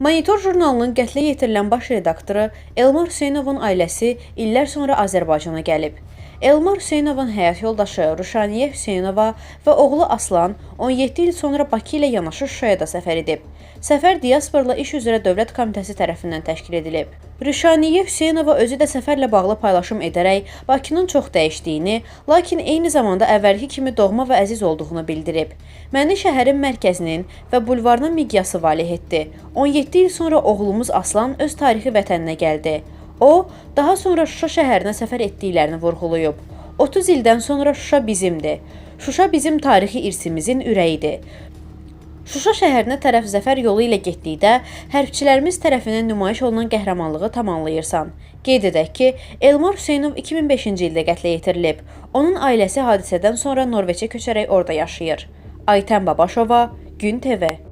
Monitor jurnalının qətlə yetirilən baş redaktoru Elmar Hüseynovun ailəsi illər sonra Azərbaycana gəlib. Elmar Hüseynovun həyat yoldaşı Ruşaniyə Hüseynova və oğlu Aslan 17 il sonra Bakı ilə yanaşı Şuşaya da səfər edib. Səfər diasporla iş üzrə Dövlət Komitəsi tərəfindən təşkil edilib. Rüşaniyə Hüseynova özü də səfərlə bağlı paylaşım edərək Bakının çox dəyişdiyini, lakin eyni zamanda əvvəlki kimi doğma və əziz olduğunu bildirib. Məni şəhərin mərkəzinin və bulvarının miqyası valeh etdi. 17 il sonra oğlumuz Aslan öz tarixi vətəninə gəldi. O, daha sonra Şuşa şəhərinə səfər etdiklərini vurğulayıb. 30 ildən sonra Şuşa bizimdir. Şuşa bizim tarixi irsimizin ürəyidir. Şuşa şəhərinə tərəf zəfər yolu ilə getdikdə hərbçilərimiz tərəfindən nümayiş olunan qəhrəmanlığı tamamlayırsan. Qeyd edək ki, Elmar Hüseynov 2005-ci ildə qətlə yetirilib. Onun ailəsi hadisədən sonra Norveçə köçərək orada yaşayır. Aytən Babaşova, Gün TV